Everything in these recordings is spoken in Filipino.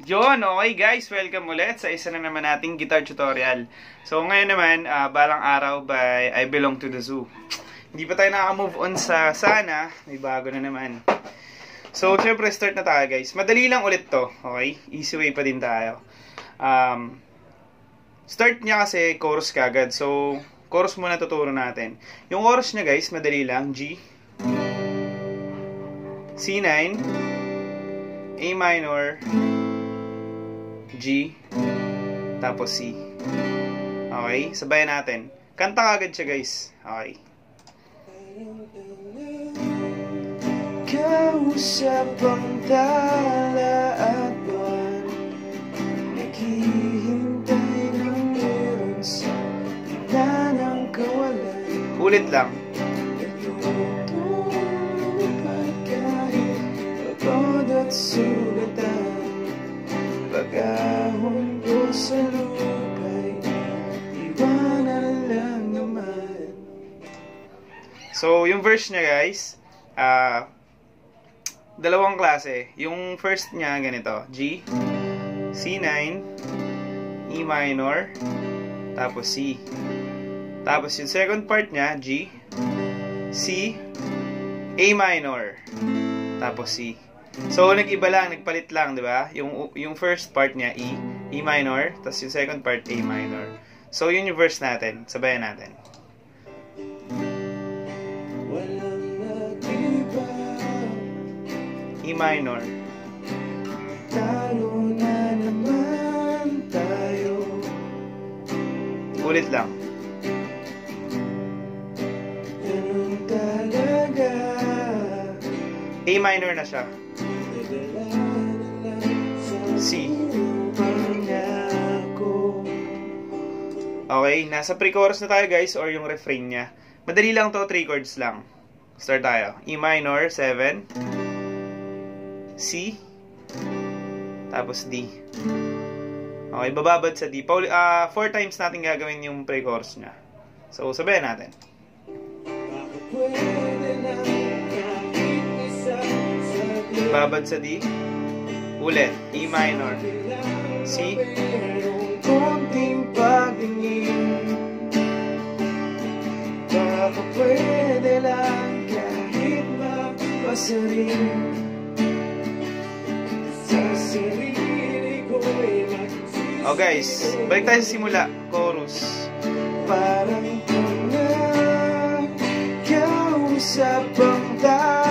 Yon, okay guys, welcome ulit sa isa na naman nating guitar tutorial. So ngayon naman, uh, balang araw by I Belong to the Zoo. Hindi pa tayo nakaka-move on sa sana, may bago na naman. So syempre start na tayo guys. Madali lang ulit to, okay? Easy way pa din tayo. Um, start niya kasi chorus kagad. So chorus muna tuturo natin. Yung chorus niya guys, madali lang. G, C9, A minor, G, tapos C. Okay? Sabayan natin. Kanta agad siya, guys. Okay. Kausap ang tala at buwan Naghihintay ng meron sa ng kawalan Ulit lang. Nagtutulog kahit pagod at sugatan Pag-ahon ko sa lupa'y iwanan lang naman So, yung verse niya, guys, ah, dalawang klase. Yung first niya, ganito. G, C9, E minor, tapos C. Tapos yung second part niya, G, C, A minor, tapos C. So, nag-iba lang, nagpalit lang, di ba? Yung, yung first part niya, E, E minor, tapos yung second part, A minor. So, yun yung verse natin. Sabayan natin. E minor. Talo na naman tayo Ulit lang. A minor na siya. C. Okay, nasa pre-chorus na tayo guys or yung refrain niya. Madali lang to, 3 chords lang. Start tayo. E minor, 7. C. Tapos D. Okay, bababad sa D. Paul, ah, 4 times natin gagawin yung pre-chorus niya. So, sabayan natin. Bakit Babad sa D. Ulit. E minor. C. Konting pagtingin Baka pwede lang kahit mapasarin Sa sarili ko'y magsisi Oh guys, balik tayo sa simula. Chorus. Parang tunay Kausap ang tala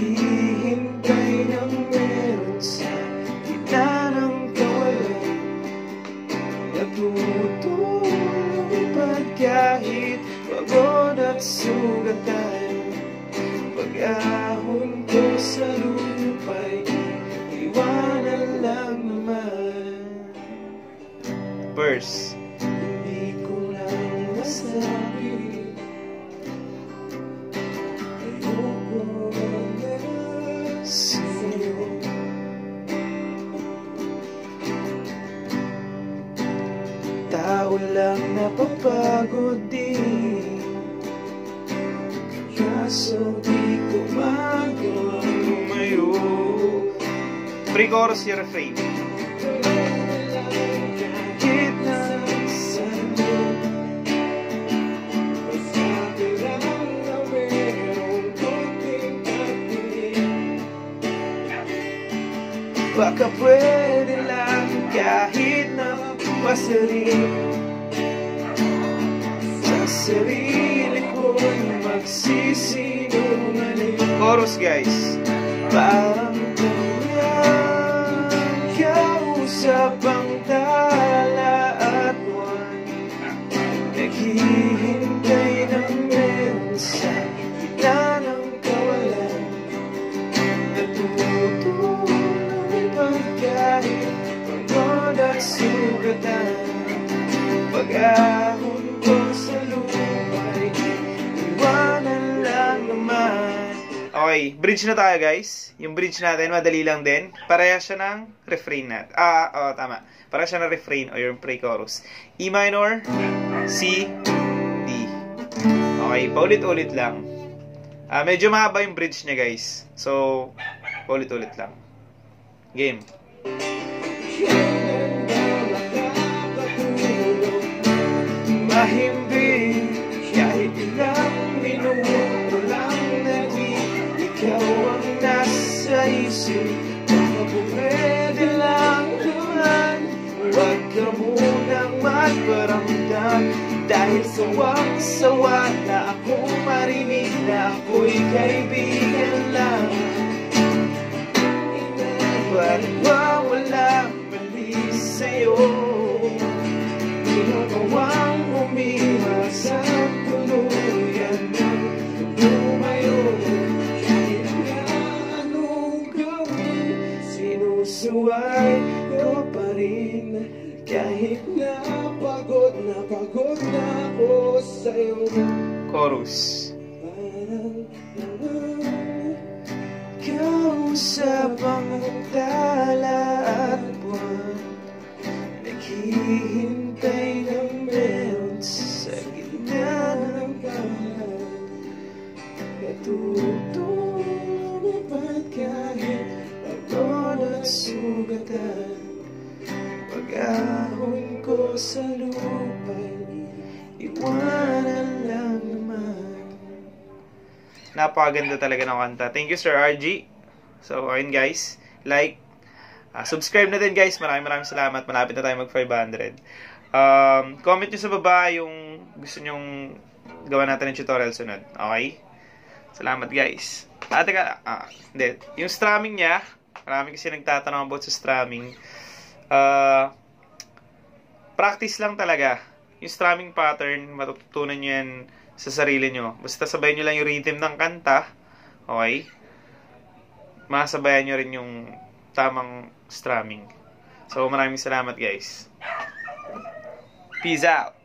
Naghihintay ng meron sa gitna ng kawalan Natutulog kahit pagod at sugatan. Pag-ahon ko sa lupa'y iwanan lang naman. Verse. Hindi ko lang masabi Tao lang napapagod din Kaso di ko magawa Tumayo. Pre-chorus yung refrain. Kahit na Baka pwede lang kahit na Sa sarili ko'y magsisinungaling. Chorus guys. Parang kanyang kausap ang tala at buwan Okay, bridge na tayo guys. Yung bridge natin, madali lang din. Pareha siya ng refrain natin. Ah, oh, tama. Pareha siya ng refrain o yung pre-chorus. E minor, C, D. Okay, paulit-ulit lang. Ah, medyo mahaba yung bridge niya, guys. So, Paulit-ulit lang. Game. Mahimbing kahit ilang isip Baka pumwede lang naman Huwag ka munang magparamdam Dahil sawang-sawa na ako marinig Na ako'y kaibigan lang Ba't ba wala mali sa'yo? Ko pa rin Kahit na pagod na pagod na ako sa'yo Chorus. Parang naman Kausap ang ko sa lupa'y iwanan lang naman Napakaganda talaga ng kanta. Thank you, Sir RG. So, ayun guys. Like, ah, subscribe na din guys. Maraming maraming salamat. Malapit na tayo mag 500. Um, comment nyo sa baba yung gusto nyong gawa natin ng tutorial sunod. Okay? Salamat guys. Ah, teka. Ah, hindi. Yung strumming niya, marami kasi nagtatanong about sa strumming. Ah, practice lang talaga. Yung strumming pattern, matututunan nyo yan sa sarili nyo. Basta sabayan nyo lang yung rhythm ng kanta. Okay? Masabayan nyo rin yung tamang strumming. So, maraming salamat guys. Peace out!